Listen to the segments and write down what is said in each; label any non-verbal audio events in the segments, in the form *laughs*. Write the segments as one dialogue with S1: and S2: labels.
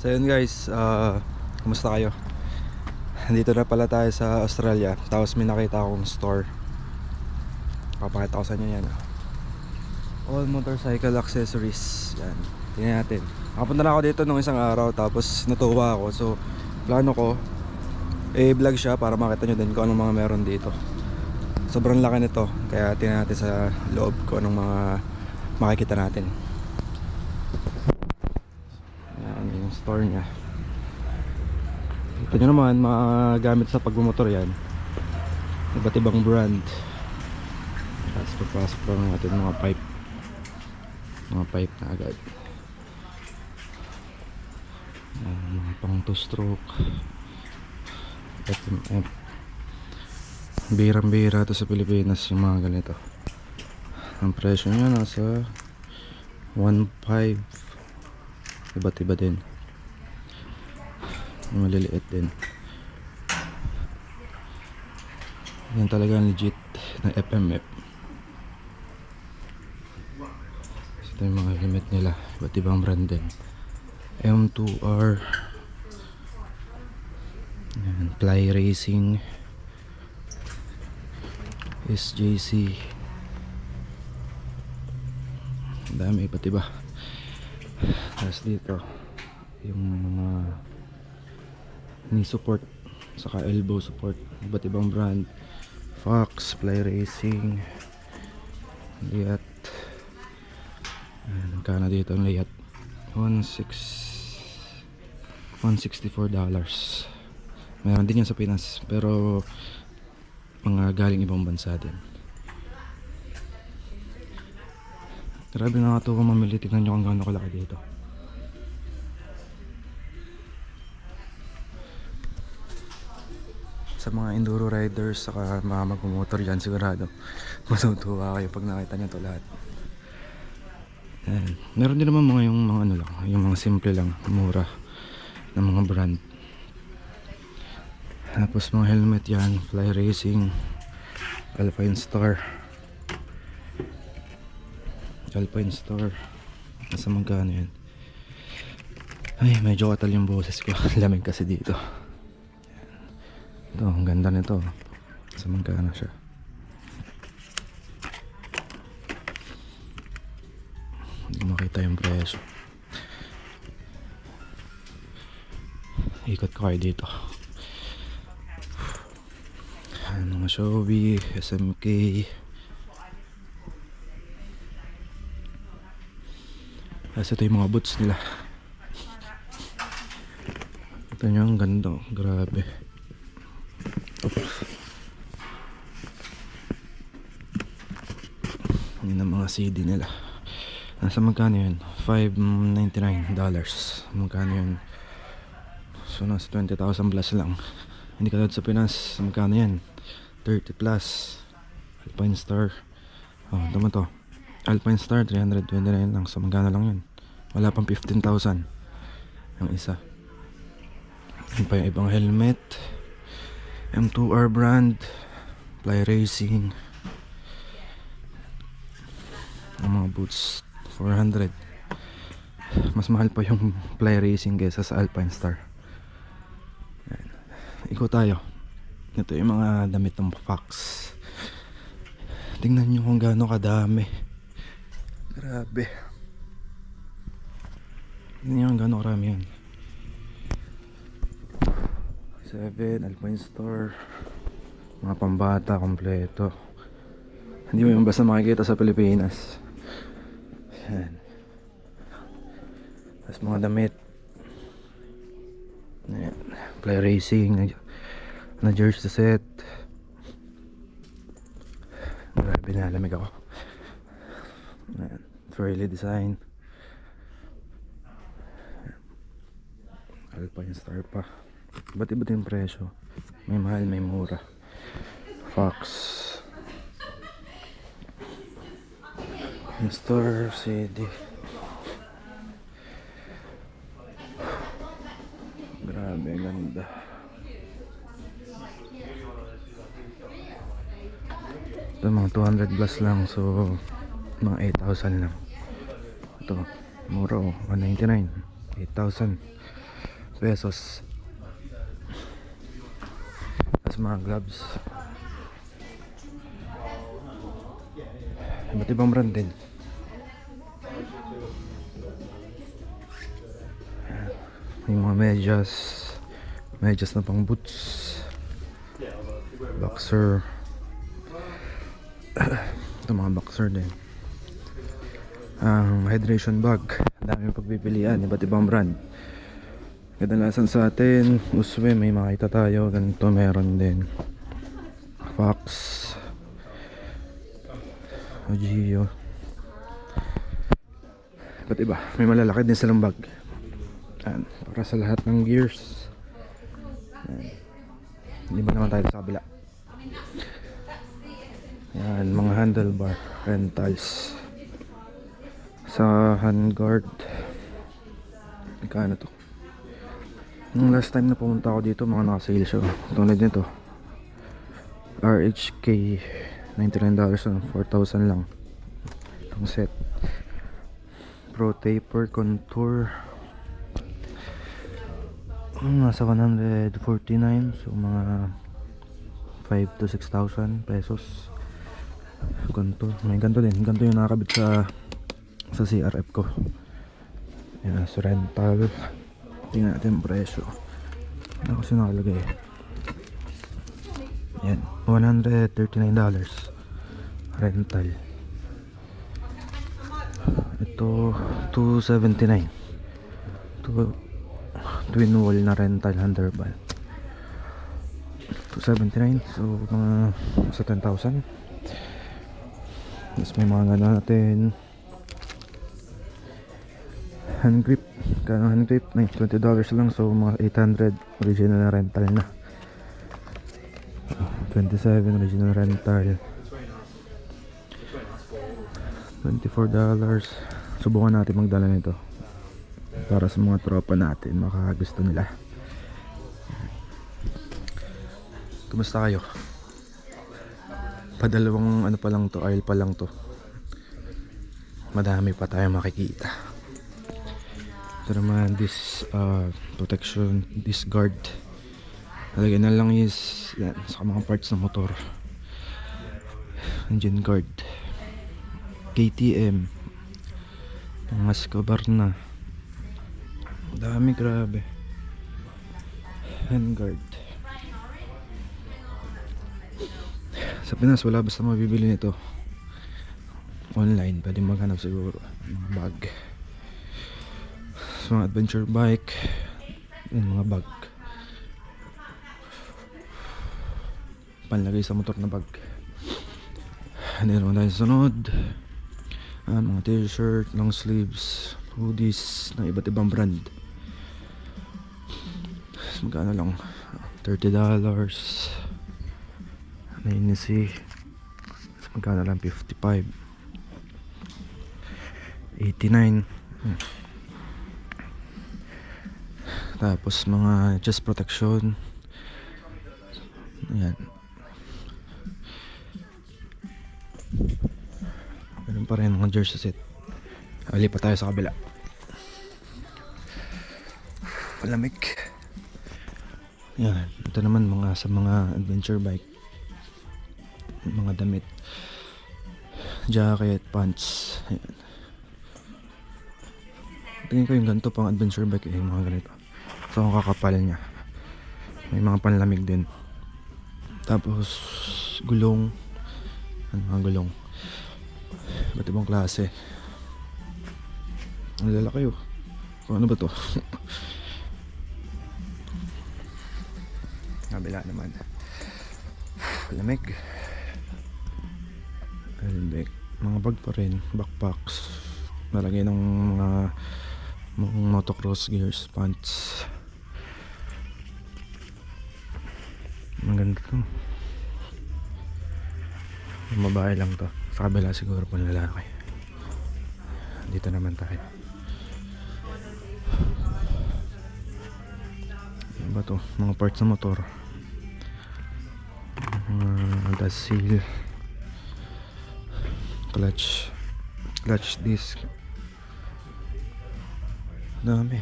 S1: So yun guys, ah, kumusta kayo? Dito na pala tayo sa Australia Tapos may nakita akong store. Papakita ko sa inyo yan ah. All motorcycle accessories Yan, tingnan natin. Nakapunta na ako dito nung isang araw Tapos natuwa ako. So plano ko Eh vlog siya para makita nyo din kung anong mga meron dito. Sobrang laki nito Kaya tingnan natin sa loob ko anong mga makikita natin Niya. Ito nyo naman, mga gamit sa pagmumotor yan. Iba't ibang brand. Tapos pagpasok lang natin mga pipe. Mga pipe na agad. Yan, mga pang 2 stroke. FMF Birang bira to sa Pilipinas yung mga ganito. Ang presyo niya nasa 1.5 Iba't iba din maliliit din. Yan talaga legit na FMF ito yung mga limit nila. Iba't ibang brand din. M2R yan, Fly Racing. SJC dami iba't iba. Tapos dito yung mga knee support saka elbow support iba't ibang brand. Fox, Fly Racing Liat. Ayan, magkano dito ang Liat. 16 164 dollars. Meron din yan sa Pinas pero mga galing ibang bansa din. Grabe nakatuwa mamili. Tignan nyo kung gaano kalaki dito sa mga enduro riders saka mga magmumotor dyan sigurado. *laughs* Matutuwa kayo pag nakita nyo to lahat. Yan. meron din naman mga yung mga ano lang yung mga simple lang mura ng mga brand. Tapos mga helmet yan fly racing alpine star. Alpine star. Nasa magkano yan? Ay medyo katal yung boses ko. *laughs* Lamig kasi dito ito, ang ganda nito. Sa magkano siya. Hindi makita yung presyo. Ikot ko kayo dito. Ano mga Shobi, SMK. Tapos ito yung mga boots nila. Ito nyo, ang ganda. oh. Grabe. Yun ang mga CD nila. Nasa magkano yun? 5.99 dollars. Magkano yun? So nasa 20,000 plus lang. Hindi katulad sa Pinas. Magkano yan? 30 plus. Alpine Star. Oh, tama to. Alpine Star 329 lang. So magkano lang yun? Wala pang 15,000. Ang isa. Yun pa yung ibang helmet. M2R brand Fly Racing. Ang mga boots 400 mas mahal pa yung Fly Racing kaysa sa Alpine Star. Ayan. ikot tayo. Ito yung mga damit ng Fox tingnan nyo kung gaano kadami. Grabe. Tingnan nyo kung gaano karami yan 7 Alpine Store mga pambata kompleto. Hindi mo yung basta makikita sa Pilipinas. Yan. Tapos mga damit. Yan. play racing. Na, jersey set. Grabe na lamig ako. Yan. Fairly design. Alpine Star pa Ba't iba din presyo? May mahal, may mura. Fox. Store CD. Grabe, ganda. Ito mga 200 plus lang. So, mga 8,000 lang. Ito, mura oh. 199. 8,000. pesos. Tapos mga gloves. Iba't ibang brand din. May mga medyas. Medyas na pang boots. Boxer. *clears throat* Ito mga boxer din. Ang hydration bag. Daming pagpipilian. Iba't ibang brand. Kadalasan sa atin, uswe, may makita tayo. Ganito meron din. Fox. Ogio. Iba't iba. May malalaki din silang bag. Yan. Para sa lahat ng gears. Yan. Hindi ba naman tayo sa kabila? Yan, mga handlebar rentals. Sa handguard. Magkano to? Nung last time na pumunta ako dito, mga naka-sale siya. Tulad nito. RHK $99 lang, 4,000 lang. Itong set. Pro Taper Contour. Hmm, nasa 149 so mga 5 to 6,000 pesos ganito may ganito din ganito yung nakakabit sa sa CRF ko yan sa rental tingnan natin yung presyo. Ano kasi nakalagay? Yan 139 dollars. Rental. Ito 279 to twin wall na rental handlebar 279 so mga sa 10,000 tapos may mga gano'n natin hand grip kaya hand grip may 20 dollars lang. So mga 800 original na rental na. 27 original rental. 24 dollars. Subukan natin magdala nito. Para sa mga tropa natin. Makakagusto nila. Kumusta kayo? Padalawang ano pa lang to aisle pa lang to. Madami pa tayo makikita ito naman this uh, protection this guard. Nalagyan na lang is yan, sa mga parts ng motor. Engine guard. KTM mga scabar na. Dami grabe. Handguard sa Pinas wala basta mabibili nito. Online pwede maghanap siguro mga bag sa mga adventure bike yun mga bag. Panlagay sa motor na bag. Hindi naman tayo sunod ah, mga t-shirt long sleeves hoodies ng iba't ibang brand. Magkano lang 30 dollars. Nainisi Mas magkano lang 55 89 Hmm. Tapos mga chest protection. Ayan. Ganun pa rin mga jersey set. Ali pa tayo sa kabila. Palamig. Yan ito naman mga sa mga adventure bike. Mga damit. Jacket pants. Ayan. Tingin ko yung ganito pang adventure bike eh mga ganito so ang kakapal niya. May mga panlamig din. Tapos gulong. Ano mga gulong? Iba't ibang klase. Ang lalaki oh. Kung ano ba to? *laughs* Kabila naman. Lamig. Helmet mga bag pa rin. Backpacks. Nalagay ng mga mga motocross gears pants maganda to mabahay lang to. Sa kabila siguro pang lalaki. Dito naman tayo. Ano ba to? Mga parts ng motor. Mga gas seal. Clutch. Clutch disc. Dami.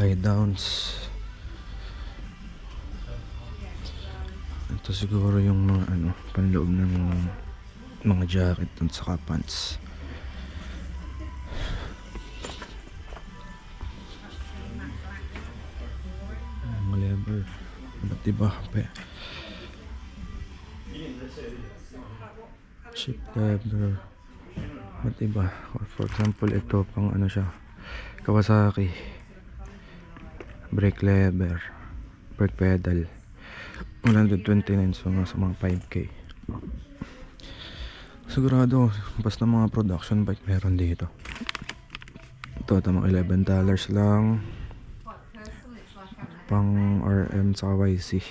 S1: Tie downs ito siguro yung mga ano panloob ng mga jacket at saka pants mga lever ba't diba pe chip lever ba't diba or for example ito pang ano siya. Kawasaki. Brake lever. Brake pedal 129 so nasa mga 5k sigurado basta mga production bike meron dito. Ito tamang 11 dollars lang. Pang RM sa YC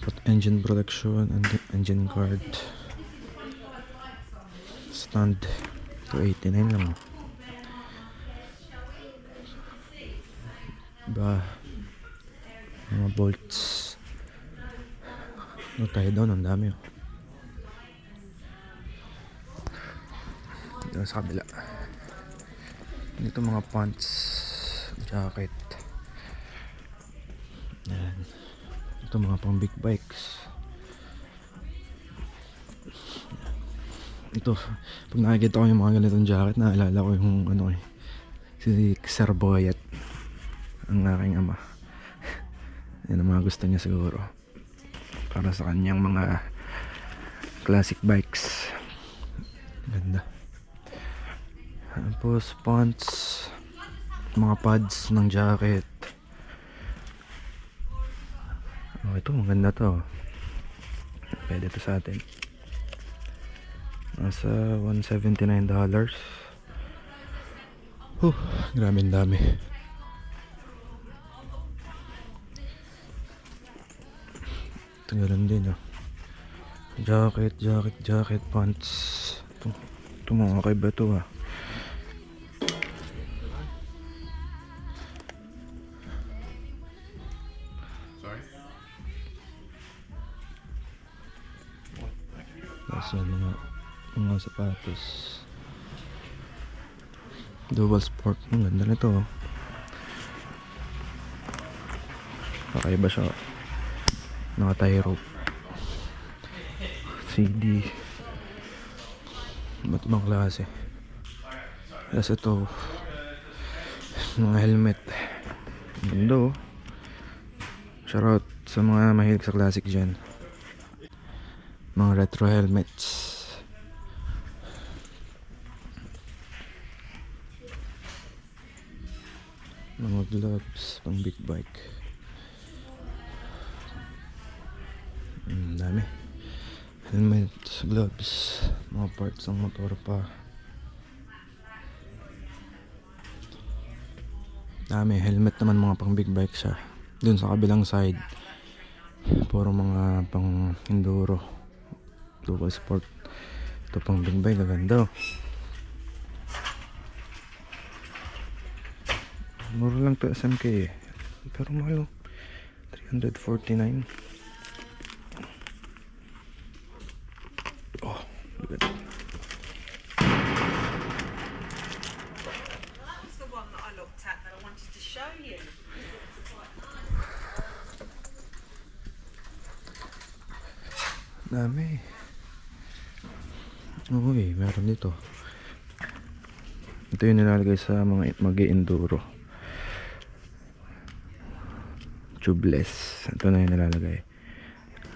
S1: Put engine protection and engine guard stand 289 lang ba mga bolts. No tayo doon? Ang dami oh. Dito sa kabila? Dito mga pants jacket. Yan ito mga pang big bikes. Ito pag nakikita ko yung mga ganitong jacket naalala ko yung ano eh si Sir Boyet ang aking ama. Yan ang mga gusto niya siguro. Para sa kanyang mga classic bikes. Ganda. Tapos pants. Mga pads ng jacket. Oh ito maganda to. Pwede to sa atin. Nasa 179 dollars. Huh, grabe ang Tagalan din ah. Jacket, jacket, jacket, pants. Ito, ito mga kaiba to ah. Yan mga, mga sapatos. Dual sport. Ang ganda nito oh. Kakaiba siya. Naka-tie rope. CD. Ba't ibang klase? Tapos ito. Mga helmet. Ganda oh. Shoutout sa mga mahilig sa classic dyan. Mga retro helmets. Mga gloves pang big bike. Dami. Helmets, gloves, mga parts ng motor pa. Dami, helmet naman mga pang big bike siya. Dun sa kabilang side, puro mga pang enduro, dual sport. Ito pang big bike, gaganda oh. Mura lang to SMK eh. Pero mahal oh. 349. Oh, bigat.
S2: That's the one that I looked at that I wanted to show you.
S1: Dami. Uy, meron dito. Ito yung nilalagay sa mga mag enduro Tubeless. Ito na yung nilalagay.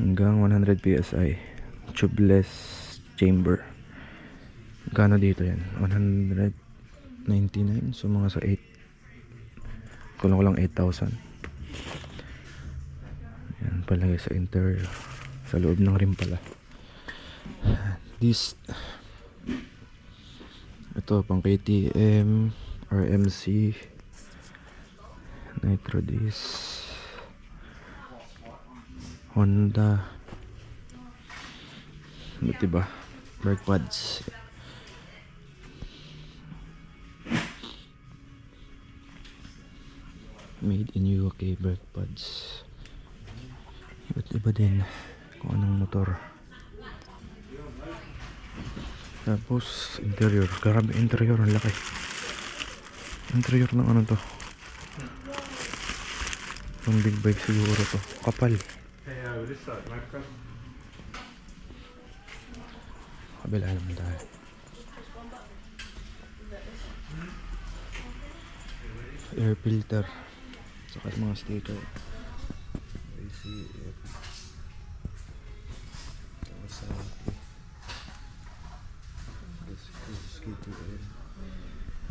S1: Hanggang 100 PSI. Tubeless chamber. Gano dito yan? 199. So mga sa 8. Kulang ko lang 8,000. Yan, palagay sa interior. Sa loob ng rim pala. This ito pang KTM, RMC, Nitro Disc, Honda. Ba't diba? Brake pads. Made in UK brake pads. Iba't iba din kung anong motor. Tapos, interior. Grabe, interior. Ang laki. Interior ng ano to. Pang big bike siguro to. Kapal. Kabila naman tayo. Air filter. Saka mga sticker. ACF. Kawasaki.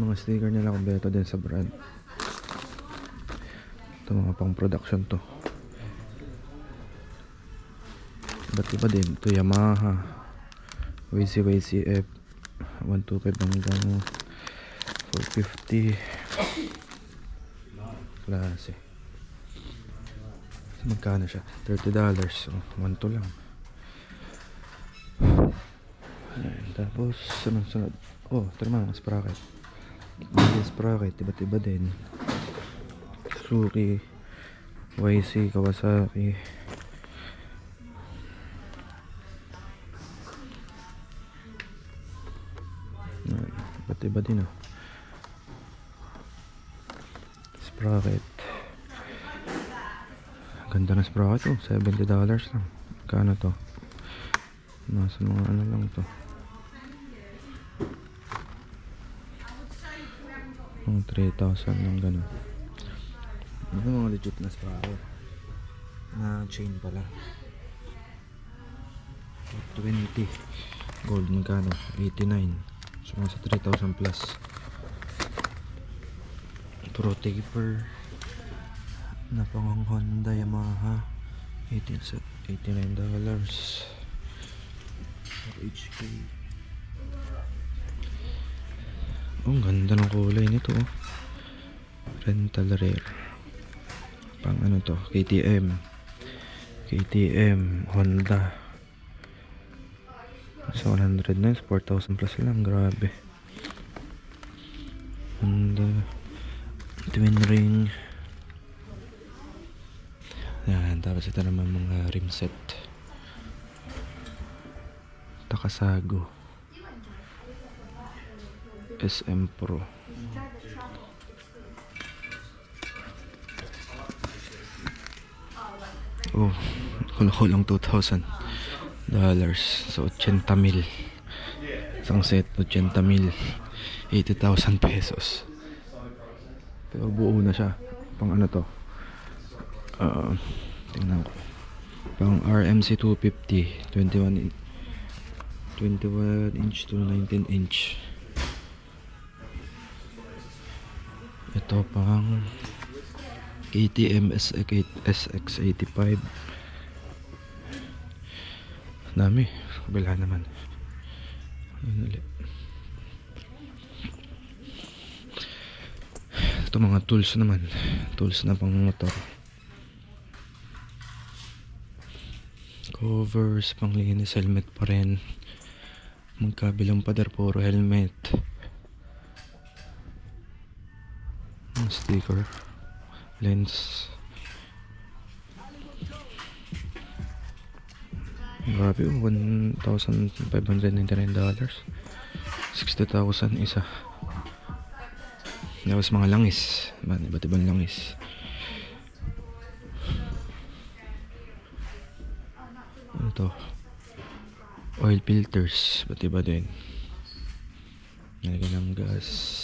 S1: Mga sticker nila kompleto din sa brand. Ito mga pang production to. Iba't iba din. Ito Yamaha. YC YCF 125 hanggang 450 klase magkano siya? 30 dollars so 1 to lang Ayan, tapos sunod sunod oh ito naman mga sprocket mga sprocket iba't iba din. Suzuki YC Kawasaki. Iba't iba din oh. Sprocket. Ganda ng sprocket oh. 70 dollars lang. Kano to? Nasa mga ano lang to mga 3,000 lang ganun. Ito mga legit na sprocket na chain pala. 20 gold magkano? 89 so mga sa 3,000 plus. Pro taper. Na pang Honda Yamaha. 18 set 89 dollars. HK oh ang ganda ng kulay nito oh. rental rare pang ano to? KTM KTM Honda. Sa 100 na 4,000 plus lang grabe. Honda. Twin ring. Yan tapos ito naman mga rim set. Takasago SM Pro oh kulang 2,000 dollars so 80 mil isang set 80 mil 80,000 pesos pero buo na siya. Pang ano to? Uh, tingnan ko. Pang RMC 250. 21 in- 21 inch to 19 inch. Ito pang SX SX85. Dami. Kabila naman. Ulit. Ito mga tools naman. Tools na pang motor. Covers, panglinis, helmet pa rin. Magkabilang pader, puro helmet. Mga sticker. Lens. Grabe, oh, $1,599. 60,000 isa. Tapos mga langis. Iba't ibang langis. Ano to? Oil filters. Iba't iba din. Nalagyan ng gas.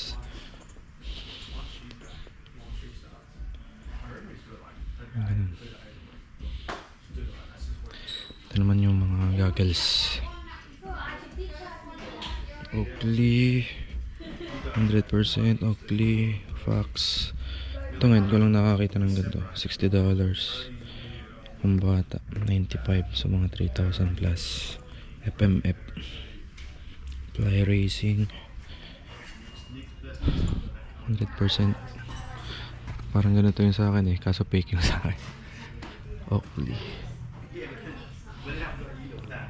S1: Goggles. Oakley. 100% Oakley. Fox. Ito ngayon ko lang nakakita ng ganito. $60 dollars. Kung bata. 95 sa mga 3,000 plus. FMF Fly Racing. 100% parang ganito yung sa akin eh. Kaso fake yung sa akin. Oakley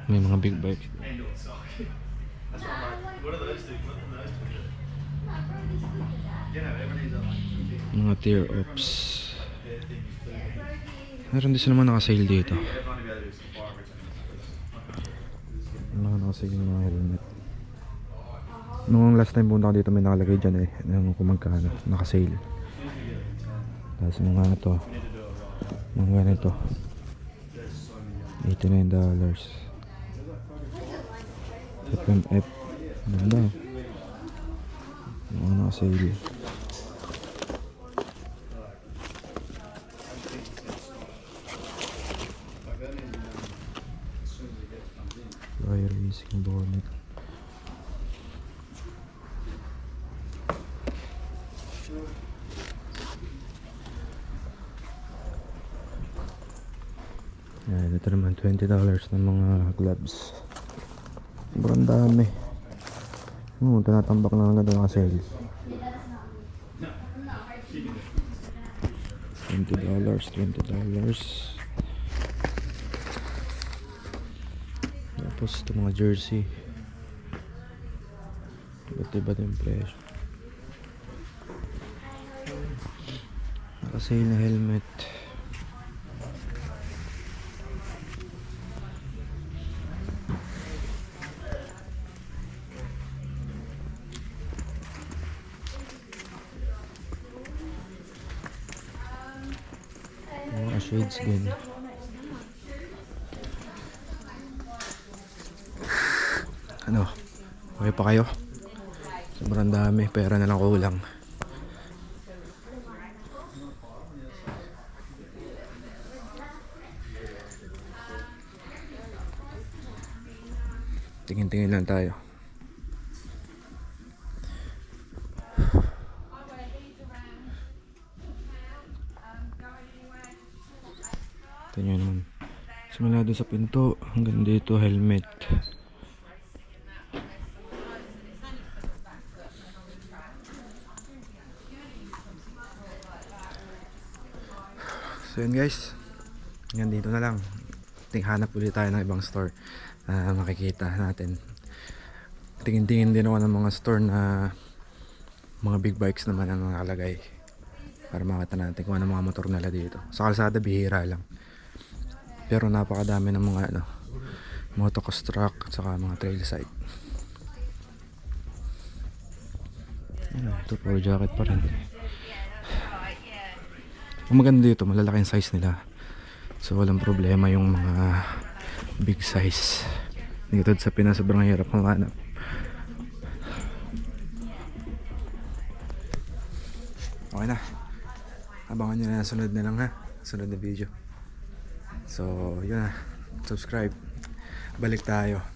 S1: may mga big bike mga tear ups meron din sila naman nakasale dito mga nakasale yung mga helmet Nung last time punta ko dito may nakalagay dyan eh. Nung kung magkano. Naka-sale. Tapos mga ano to. Mga ganito. $89 dollars. FMF. Ganda. Mga naka-sale. Fire racing bonnet. Yan, ito naman $20 ng mga gloves. Sobrang dami. Oo, tinatambak na lang ganda naka-sale. $20, $20. Tapos ito mga jersey. Iba't iba't yung presyo. Naka-sale na helmet. Pa kayo? Sobrang dami. Pera na lang kulang. Tingin-tingin lang tayo. Ito nyo naman. Simula doon sa pinto hanggang dito helmet. So yun guys. Hanggang dito na lang. Ting hanap ulit tayo ng ibang store na makikita natin. Tingin-tingin din ako ng mga store na mga big bikes naman ang nakalagay para makita natin kung ano mga motor nila dito. Sa kalsada bihira lang. Pero napakadami ng mga ano, motocross truck at saka mga trail side. Ano, ito pro jacket pa rin. Ang maganda dito, malalaki yung size nila. So walang problema yung mga big size. Dito sa Pinas, sobrang hirap mahanap. Okay na. Abangan nyo na sunod na lang ha. Sunod na video. So, yun na. Subscribe. Balik tayo.